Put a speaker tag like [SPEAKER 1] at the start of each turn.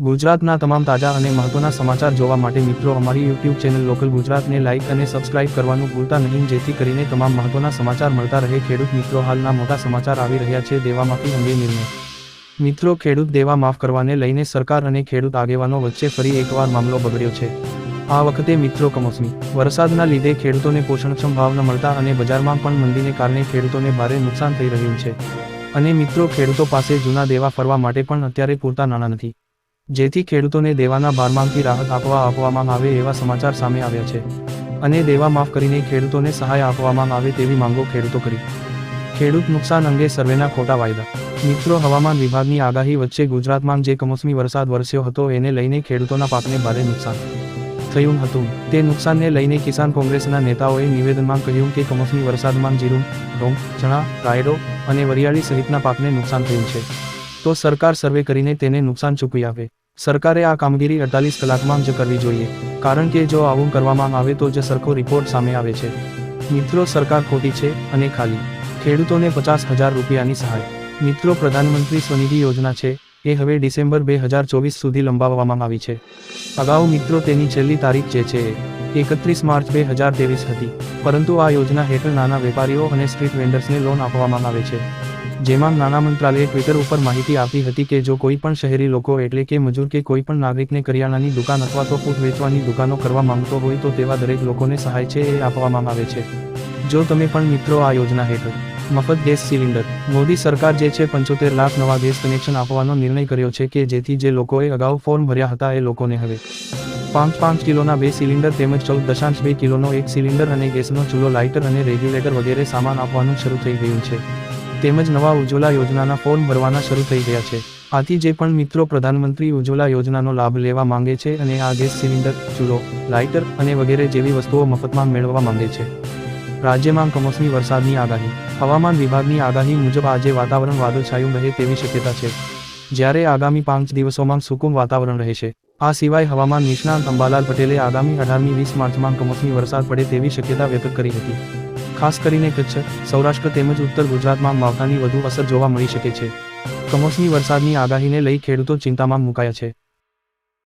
[SPEAKER 1] ગુજરાતના તમામ તાજા અને મહત્વના સમાચાર જોવા માટે મિત્રો, અમારી યુટ્યુબ ચેનલ લોકલ ગુજરાતને લાઇક અને સબસ્ક્રાઇબ કરવાનું ભૂલતા નહીં. જેથી કરીને તમામ મહત્વના સમાચાર મળતા રહે. ખેડૂત મિત્રો, હાલના મોટા સમાચાર આવી રહ્યા છે. દેવા માફી અંગે નિર્ણય. મિત્રો, ખેડૂત દેવા માફ કરવાને લઈને સરકાર અને ખેડૂત આગેવાનો વચ્ચે ફરી એકવાર મામલો બગડ્યો છે. આ વખતે મિત્રો, કમોસમી વરસાદના લીધે ખેડૂતોને પોષણક્ષમ ભાવ ન મળતા અને બજારમાં પણ મંદીને કારણે ખેડૂતોને ભારે નુકસાન થઈ રહ્યું છે. અને મિત્રો, ખેડૂતો પાસે જૂના દેવા ફરવા માટે પણ અત્યારે પૂરતા નાણાં નથી. જેથી ખેડૂતોને દેવાના ભારમાંથી રાહત આપવા આપવામાં આવે એવા સમાચાર સામે આવ્યા છે. અને દેવા માફ કરીને ખેડૂતોને સહાય આપવામાં આવે તેવી માંગો ખેડૂતો કરી. ખેડૂત નુકસાન અંગે સર્વેના ખોટા વાયદા. મિત્રો, હવામાન વિભાગની આગાહી વચ્ચે ગુજરાતમાં જે કમોસમી વરસાદ વરસ્યો હતો એને લઈને ખેડૂતોના પાકને ભારે નુકસાન થયું હતું. તે નુકસાનને લઈને કિસાન કોંગ્રેસના નેતાઓએ નિવેદનમાં કહ્યું કે કમોસમી વરસાદમાં જીરું, ઘઉં, ચણા, રાયડો અને વરિયાળી સહિતના પાકને નુકસાન થયું છે. તો સરકાર સર્વે કરીને તેને નુકસાન ચૂકવી આપે સરકારે આ કામગીરી અડતાલીસ કલાકમાં જ કરવી જોઈએ. કારણ કે જો આવું કરવામાં આવે તો જ સરખો રિપોર્ટ સામે આવે છે. મિત્રો, સરકાર ખોટી છે અને ખાલી. ખેડૂતોને પચાસ હજાર રૂપિયાની સહાય. મિત્રો, પ્રધાનમંત્રી સ્વનિધિ યોજના છે, એ હવે ડિસેમ્બર બે હજાર ચોવીસ સુધી લંબાવવામાં આવી છે. અગાઉ મિત્રો, તેની છેલ્લી તારીખ જે છે, એ એકત્રીસ માર્ચ બે હજાર ત્રેવીસ હતી. પરંતુ આ યોજના હેઠળ નાના વેપારીઓ અને સ્ટ્રીટ વેન્ડર્સને લોન આપવામાં આવે છે. જેમાં નાણાં મંત્રાલયે ટ્વિટર ઉપર માહિતી આપી હતી કે જો કોઈ પણ શહેરી લોકો એટલે કે મજૂર કે કોઈ પણ નાગરિકને કરિયાણાની દુકાન અથવા તો ફૂટ વેચવાની દુકાનો કરવા માંગતો હોય તો તેવા દરેક લોકોને સહાય છે એ આપવામાં આવે છે. જો તમે પણ મિત્રો આ યોજના હેઠળ મફત ગેસ સિલિન્ડર, મોદી સરકાર જે છે પંચોતેર લાખ નવા ગેસ કનેક્શન આપવાનો નિર્ણય કર્યો છે કે જેથી જે લોકોએ અગાઉ ફોર્મ ભર્યા હતા એ લોકોને હવે પાંચ પાંચ કિલોના બે સિલિન્ડર તેમજ ચૌદ દશાંશ બે કિલોનો એક સિલિન્ડર અને ગેસનો ચૂલો લાઇટર અને રેગ્યુલેટર વગેરે સામાન આપવાનું શરૂ થઈ ગયું છે. તેમજ નવા ઉજ્જવલા યોજનાના ફોર્મ ભરવાના શરૂ થઈ ગયા છે. આથી જે પણ મિત્રો પ્રધાનમંત્રી ઉજ્જવલા યોજનાનો લાભ લેવા માંગે છે અને આ ગેસ સિલિન્ડર, ચૂલો, લાઇટર અને વગેરે જેવી વસ્તુઓ મફતમાં મેળવવા માંગે છે. રાજ્યમાં કમોસમી વરસાદની આગાહી. હવામાન વિભાગની આગાહી મુજબ આજે વાતાવરણ વાદળછાયું રહે તેવી શક્યતા છે. જ્યારે આગામી પાંચ દિવસોમાં સુકુમ વાતાવરણ રહેશે. આ સિવાય હવામાન નિષ્ણાંત અંબાલાલ પટેલે આગામી અઢારમી વીસ માર્ચમાં કમોસમી વરસાદ પડે તેવી શક્યતા વ્યક્ત કરી હતી. ખાસ કરીને કચ્છ સૌરાષ્ટ્ર તેમજ ઉત્તર ગુજરાતમાં માવઠાની વધુ અસર જોવા મળી શકે છે. કમોસમી વરસાદની આગાહીને લઈ ખેડૂતો ચિંતામાં મુકાયા છે.